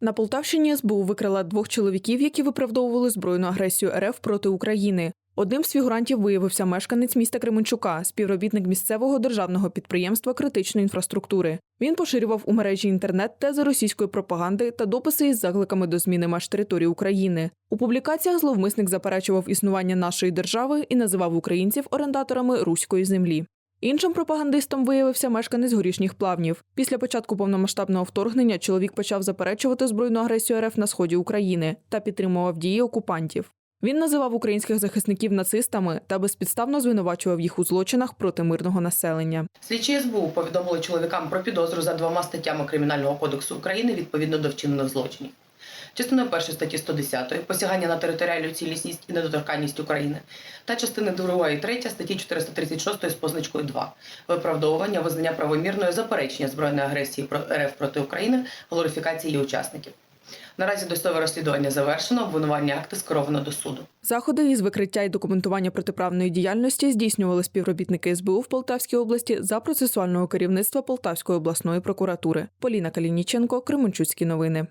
На Полтавщині СБУ викрила двох чоловіків, які виправдовували збройну агресію РФ проти України. Одним з фігурантів виявився мешканець міста Кременчука, співробітник місцевого державного підприємства критичної інфраструктури. Він поширював у мережі інтернет тези російської пропаганди та дописи із закликами до зміни меж території України. У публікаціях зловмисник заперечував існування нашої держави і називав українців орендаторами руської землі. Іншим пропагандистом виявився мешканець горішніх плавнів. Після початку повномасштабного вторгнення чоловік почав заперечувати збройну агресію РФ на сході України та підтримував дії окупантів. Він називав українських захисників нацистами та безпідставно звинувачував їх у злочинах проти мирного населення. Слідчі СБУ повідомили чоловікам про підозру за двома статтями Кримінального кодексу України відповідно до вчинених злочинів. Частиною першої статті 110 посягання на територіальну цілісність і недоторканність України та частини 2 і 3 статті 436 з позначкою 2 виправдовування визнання правомірної заперечення збройної агресії РФ проти України, глорифікації її учасників. Наразі досудове розслідування завершено, обвинувальні акти скеровано до суду. Заходи із викриття і документування протиправної діяльності здійснювали співробітники СБУ в Полтавській області за процесуального керівництва Полтавської обласної прокуратури. Поліна Калініченко, Кременчуцькі новини.